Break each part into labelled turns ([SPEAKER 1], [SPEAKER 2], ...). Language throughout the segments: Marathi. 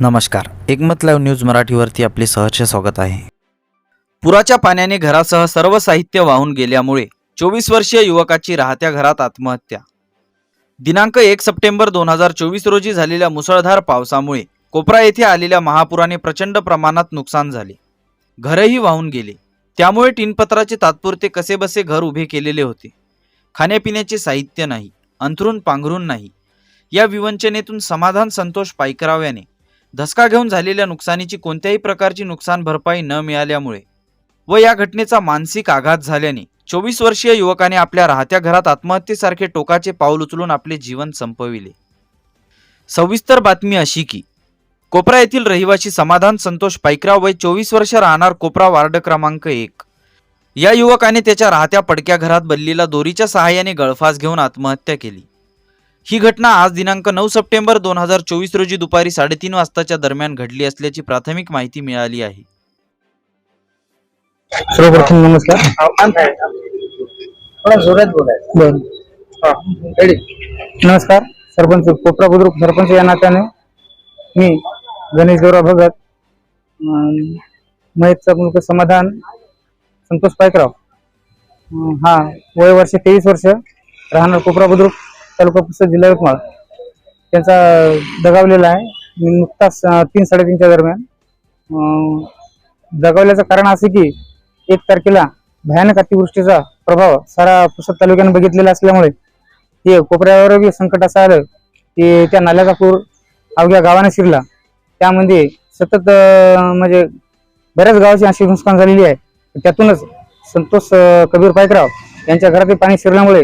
[SPEAKER 1] नमस्कार. एकमत लाईव्ह न्यूज मराठीवरती आपले सहर्ष स्वागत आहे. पुराच्या पाण्याने घरासह सर्व साहित्य वाहून गेल्यामुळे चोवीस वर्षीय युवकाची राहत्या घरात आत्महत्या. दिनांक एक सप्टेंबर दोन हजार चोवीस रोजी झालेल्या मुसळधार पावसामुळे कोपरा येथे आलेल्या महापुराने प्रचंड प्रमाणात नुकसान झाले. घरही वाहून गेले. त्यामुळे टिनपत्राचे तात्पुरते कसेबसे घर उभे केलेले होते. खाण्यापिण्याचे साहित्य नाही अंथरून पांघरून नाही. या विवंचनेतून समाधान संतोष पायकराव्याने धसका घेऊन झालेल्या नुकसानीची कोणत्याही प्रकारची नुकसान भरपाई न मिळाल्यामुळे व या घटनेचा मानसिक आघात झाल्याने चोवीस वर्षीय युवकाने आपल्या राहत्या घरात आत्महत्येसारखे टोकाचे पाऊल उचलून आपले जीवन संपविले. सविस्तर बातमी अशी की कोपरा येथील रहिवासी समाधान संतोष पायकराव वय चोवीस वर्ष राहणार कोपरा वार्ड क्रमांक एक. या युवकाने त्याच्या राहत्या पडक्या घरात बदलीला दोरीच्या सहाय्याने गळफास घेऊन आत्महत्या केली. ही घटना आज दिनांक नऊ सप्टेंबर दोन हजार चोवीस रोजी दुपारी साडेतीन वाजताच्या दरम्यान घडली असल्याची प्राथमिक माहिती मिळाली आहे.
[SPEAKER 2] सर्वप्रथम नमस्कार.
[SPEAKER 3] थोडा जोरात बोलायचं.
[SPEAKER 2] बर.
[SPEAKER 3] रेडी
[SPEAKER 2] नमस्कार. सरपंच कोपरा बुद्रुक सरपंच या नात्याने मी गणेश देवराव भगत महेशचा मुलगा समाधान संतोष पायकराव. हा वय वर्ष तेवीस वर्ष राहणार कोपरा बुद्रुक. तालुका पुस्तक जिल्हा यवतमाळ. त्यांचा दगावलेला आहे. मी नुकताच तीन साडेतीनच्या दरम्यान दगावल्याचं कारण असं की एक तारखेला भयानक अतिवृष्टीचा प्रभाव सारा पुसद तालुक्यानं बघितलेला असल्यामुळे हे कोपऱ्यावर संकट असं आलं की त्या नाल्याचा पूर अवघ्या गावाने शिरला. त्यामध्ये सतत म्हणजे बऱ्याच गावाची अशी नुकसान झालेली आहे. त्यातूनच संतोष कबीर पायकराव यांच्या घरातील पाणी शिरल्यामुळे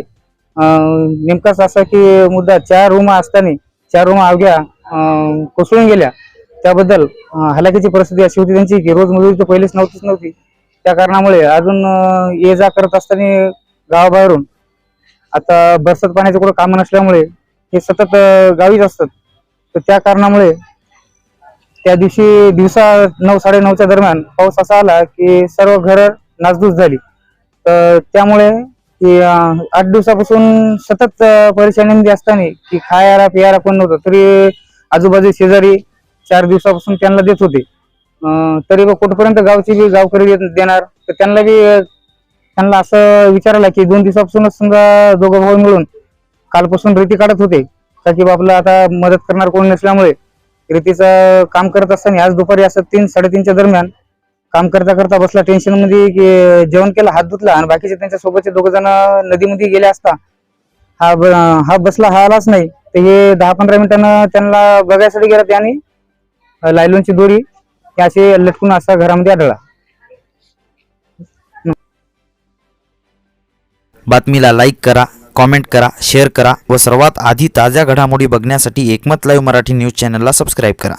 [SPEAKER 2] नेमकाच असा की मुद्दा चार रूम असताना चार रूम अवघ्या कोसळून गेल्या. त्याबद्दल हलाखीची परिस्थिती अशी होती त्यांची की रोज मजुरी तर पहिलेच नव्हतीच नव्हती. त्या कारणामुळे अजून ये जा करत असताना गावाबाहेरून. आता बरसात पाण्याचं कुठं कामं नसल्यामुळे हे सतत गावीच असतात. तर त्या कारणामुळे त्या दिवशी दिवसा नऊ साडे नऊच्या दरम्यान पाऊस असा आला की सर्व घर नासधूस झाली. तर त्यामुळे की आठ दिवसापासून सतत परेशानी असताना की खायला पियारा पण नव्हतं. तरी आजूबाजू शेजारी चार दिवसापासून त्यांना देत होते. तरी बघ कुठपर्यंत गावची बी गावकरी देणार. तर त्यांना बी त्यांना असं विचारलं की दोन दिवसापासूनच समजा दोघं भाऊ मिळून कालपासून रेती काढत होते. का की बापला आता मदत करणार कोण नसल्यामुळे रेतीचं काम करत असताना आज दुपारी असं तीन साडेतीनच्या दरम्यान काम करता करता बसला टेन्शनमध्ये जेवण केलं हात धुतला आणि बाकीचे त्यांच्या सोबतचे दोघ जण नदीमध्ये गेले असता. हा ब- हा बसला हा आलाच नाही. तर हे दहा पंधरा मिनिटानं त्यांना बघायसाठी गेला त्याने लायलॉनची दोरी ती लटकून असा घरामध्ये आढळला.
[SPEAKER 1] बातमीला लाईक करा कॉमेंट करा शेअर करा व सर्वात आधी ताज्या घडामोडी बघण्यासाठी एकमत लाईव्ह मराठी न्यूज चॅनलला सबस्क्राईब करा.